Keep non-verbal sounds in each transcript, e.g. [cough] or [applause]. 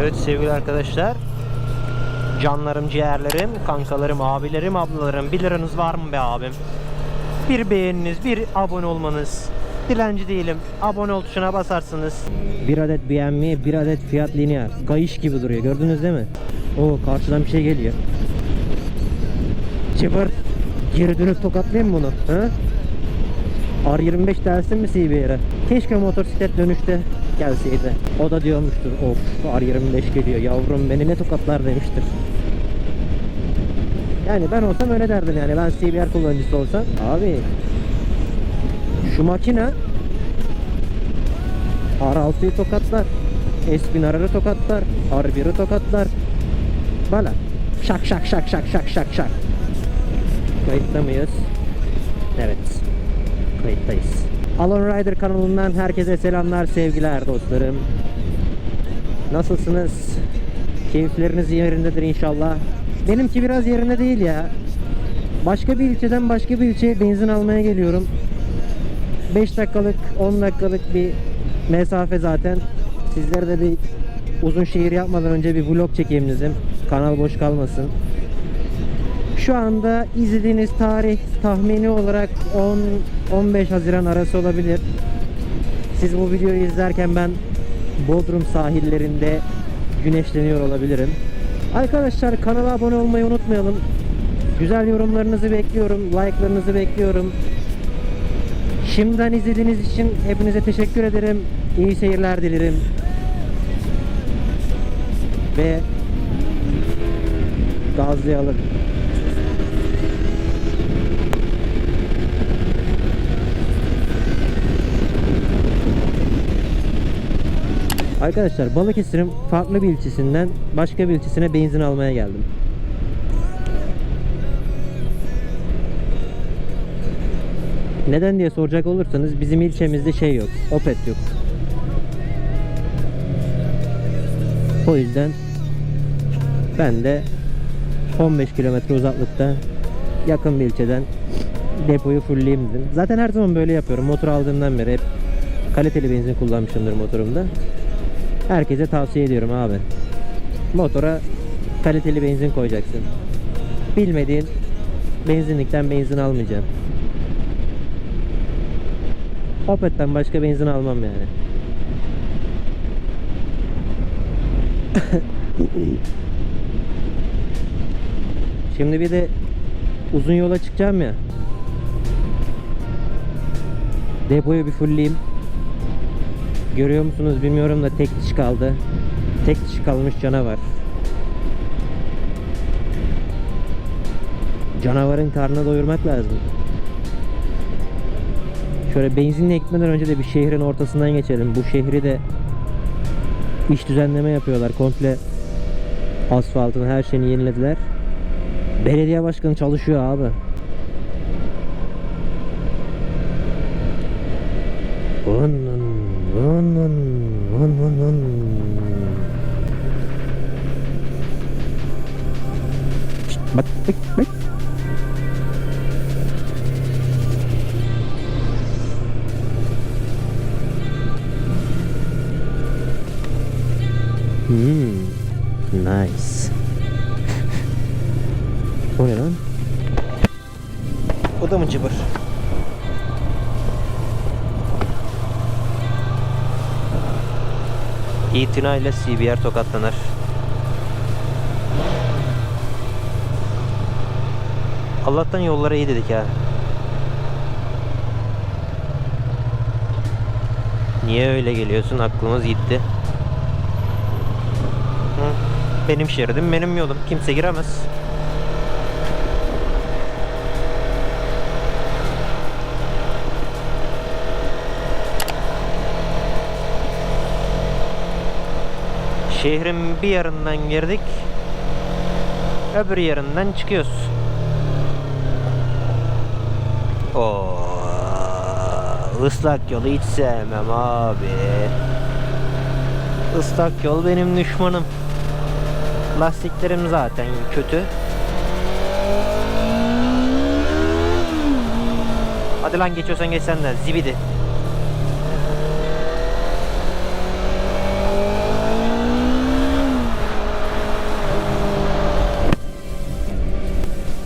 Evet sevgili arkadaşlar. Canlarım, ciğerlerim, kankalarım, abilerim, ablalarım. Bir liranız var mı be abim? Bir beğeniniz, bir abone olmanız. Dilenci değilim. Abone ol tuşuna basarsınız. Bir adet beğenme, bir adet fiyat lineer. Kayış gibi duruyor. Gördünüz değil mi? Oo karşıdan bir şey geliyor. Çıpır. Geri dönüp tokatlayayım bunu. Ha? R25 dersin mi CBR'e? Keşke motosiklet dönüşte gelseydi. O da diyormuştur. Of R25 geliyor yavrum beni ne tokatlar demiştir. Yani ben olsam öyle derdim yani ben CBR kullanıcısı olsam. Abi şu makine R6'yı tokatlar. S1000R'ı tokatlar. R1'i tokatlar. Bana şak şak şak şak şak şak şak. Kayıtta mıyız? Evet. Kayıttayız. Alon Rider kanalından herkese selamlar, sevgiler dostlarım. Nasılsınız? Keyifleriniz yerindedir inşallah. Benimki biraz yerinde değil ya. Başka bir ilçeden başka bir ilçeye benzin almaya geliyorum. 5 dakikalık, 10 dakikalık bir mesafe zaten. Sizlere de bir uzun şehir yapmadan önce bir vlog çekeyim dedim. Kanal boş kalmasın. Şu anda izlediğiniz tarih tahmini olarak 10-15 Haziran arası olabilir. Siz bu videoyu izlerken ben Bodrum sahillerinde güneşleniyor olabilirim. Arkadaşlar kanala abone olmayı unutmayalım. Güzel yorumlarınızı bekliyorum, like'larınızı bekliyorum. Şimdiden izlediğiniz için hepinize teşekkür ederim. İyi seyirler dilerim. Ve gazlayalım. Arkadaşlar Balıkesir'in farklı bir ilçesinden başka bir ilçesine benzin almaya geldim. Neden diye soracak olursanız bizim ilçemizde şey yok. Opet yok. O yüzden ben de 15 kilometre uzaklıkta yakın bir ilçeden depoyu fullleyeyim dedim. Zaten her zaman böyle yapıyorum. Motor aldığımdan beri hep kaliteli benzin kullanmışımdır motorumda. Herkese tavsiye ediyorum abi. Motora kaliteli benzin koyacaksın. Bilmediğin benzinlikten benzin almayacaksın. Opet'ten başka benzin almam yani. [laughs] Şimdi bir de uzun yola çıkacağım ya. Depoyu bir fullleyeyim. Görüyor musunuz bilmiyorum da tek diş kaldı. Tek diş kalmış canavar. Canavarın karnını doyurmak lazım. Şöyle benzinle gitmeden önce de bir şehrin ortasından geçelim. Bu şehri de iş düzenleme yapıyorlar. Komple asfaltını her şeyini yenilediler. Belediye başkanı çalışıyor abi. Vın vın vın vın vın vın Bak bak bak. Hmm, nice. [laughs] O ne lan? O da mı cıbır? İtina ile CBR tokatlanır. Allah'tan yollara iyi dedik ha. Niye öyle geliyorsun? Aklımız gitti. Benim şeridim, benim yolum. Kimse giremez. Şehrin bir yarından girdik. Öbür yarından çıkıyoruz. Oo, ıslak yolu hiç sevmem abi. Islak yol benim düşmanım. Lastiklerim zaten kötü. Hadi lan geçiyorsan geç senden zibidi.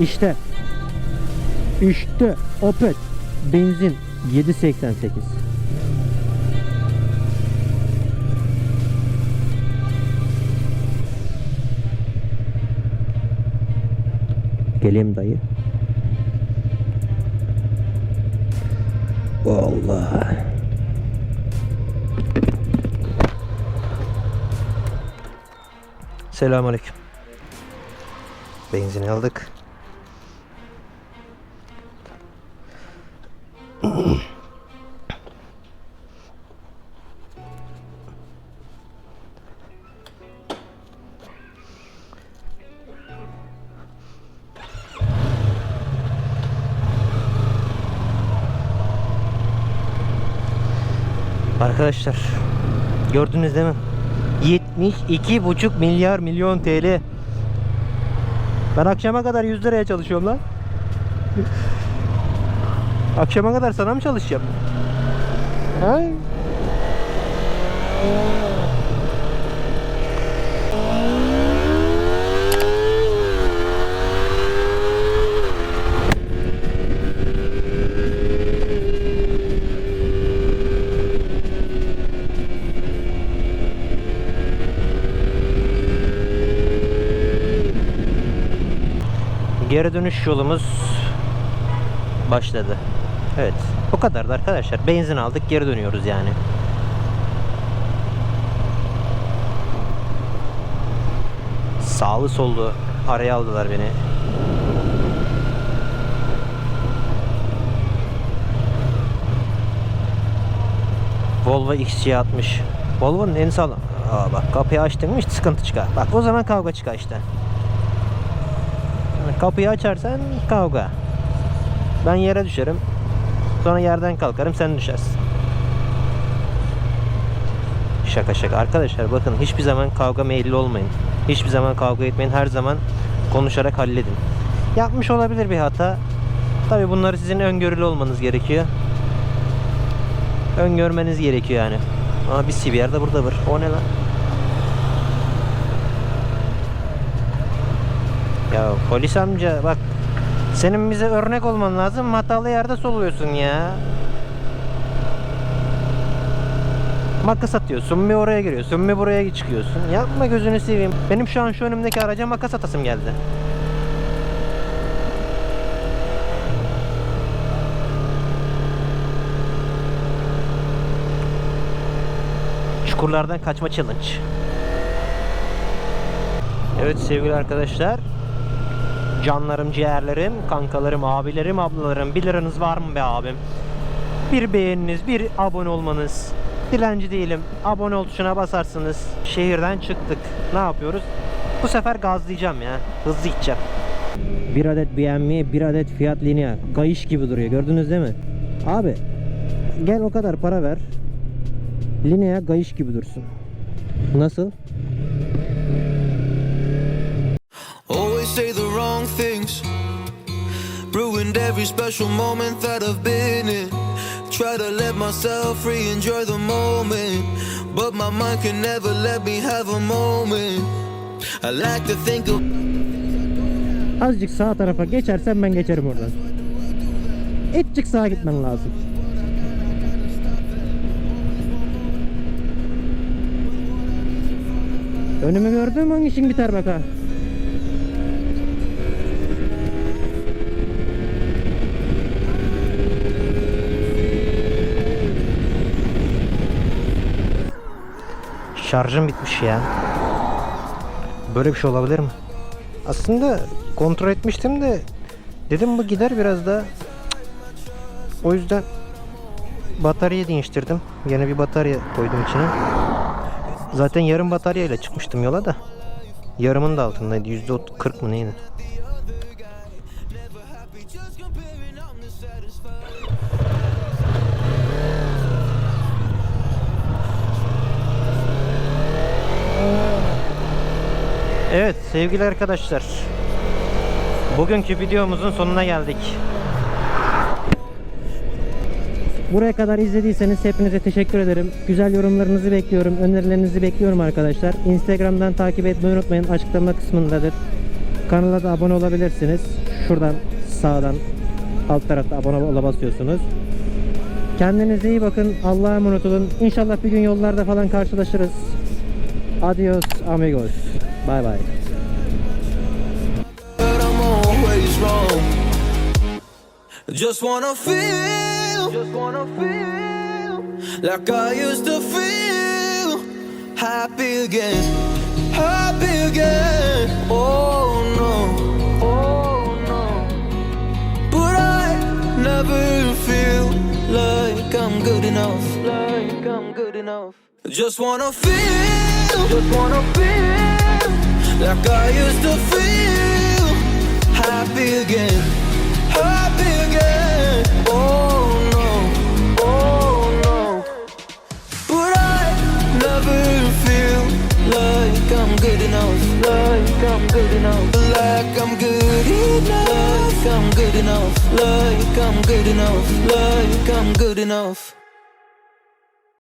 İşte. İşte Opet benzin 7.88. Geleyim dayı. Allah. Selamünaleyküm. Benzin aldık. Arkadaşlar gördünüz değil mi? 72,5 milyar milyon TL. Ben akşama kadar 100 liraya çalışıyorum lan. Akşama kadar sana mı çalışacağım? Ha? Geri dönüş yolumuz başladı. Evet. Bu kadardı arkadaşlar. Benzin aldık geri dönüyoruz yani. Sağlı sollu araya aldılar beni. Volvo XC60. Volvo'nun en sağlam. Aa bak kapıyı açtın mı hiç sıkıntı çıkar. Bak o zaman kavga çıkar işte. Kapıyı açarsan kavga. Ben yere düşerim. Sonra yerden kalkarım sen düşersin. Şaka şaka. Arkadaşlar bakın hiçbir zaman kavga meyilli olmayın. Hiçbir zaman kavga etmeyin. Her zaman konuşarak halledin. Yapmış olabilir bir hata. Tabi bunları sizin öngörülü olmanız gerekiyor. Öngörmeniz gerekiyor yani. Ama bir CBR de burada var. O ne lan? Ya polis amca bak senin bize örnek olman lazım. Hatalı yerde soluyorsun ya. Makas atıyorsun bir oraya giriyorsun bir buraya çıkıyorsun. Yapma gözünü seveyim. Benim şu an şu önümdeki araca makas atasım geldi. Çukurlardan kaçma challenge. Evet sevgili arkadaşlar. Canlarım, ciğerlerim, kankalarım, abilerim, ablalarım. 1 liranız var mı be abim? Bir beğeniniz, bir abone olmanız. Dilenci değilim. Abone ol tuşuna basarsınız. Şehirden çıktık. Ne yapıyoruz? Bu sefer gazlayacağım ya. Hızlı gideceğim. Bir adet BMW, bir adet Fiat Linea. Kayış gibi duruyor. Gördünüz değil mi? Abi gel o kadar para ver. Linea kayış gibi dursun. Nasıl? Things. Ruined every special moment that I've been in. Try to let myself free, enjoy the moment. But my mind can never let me have a moment. I like to think of. Azıcık sağ tarafa geçersen ben geçerim oradan. Etçik sağa gitmen lazım. Önümü gördün mü? Onun işin biter bak ha. Şarjım bitmiş ya. Böyle bir şey olabilir mi? Aslında kontrol etmiştim de dedim bu gider biraz da. O yüzden bataryayı değiştirdim. Yine bir batarya koydum içine. Zaten yarım bataryayla çıkmıştım yola da. Yarımın da altındaydı. Yüzde kırk mı neydi? Evet sevgili arkadaşlar. Bugünkü videomuzun sonuna geldik. Buraya kadar izlediyseniz hepinize teşekkür ederim. Güzel yorumlarınızı bekliyorum. Önerilerinizi bekliyorum arkadaşlar. Instagram'dan takip etmeyi unutmayın. Açıklama kısmındadır. Kanala da abone olabilirsiniz. Şuradan sağdan alt tarafta abone ol'a basıyorsunuz. Kendinize iyi bakın. Allah'a emanet olun. İnşallah bir gün yollarda falan karşılaşırız. Adios amigos. Bay bay. but I'm always wrong. Just wanna feel, just wanna feel. Like I used to feel. Happy again, happy again. Oh no, oh no, but I never feel like I'm good enough, like I'm good enough. Just wanna feel, just wanna feel like I used to feel happy again, happy again. Oh no, oh no, but I never feel like I'm good enough, like I'm good enough, like I'm good enough, like I'm good enough, like I'm good enough, like I'm good enough.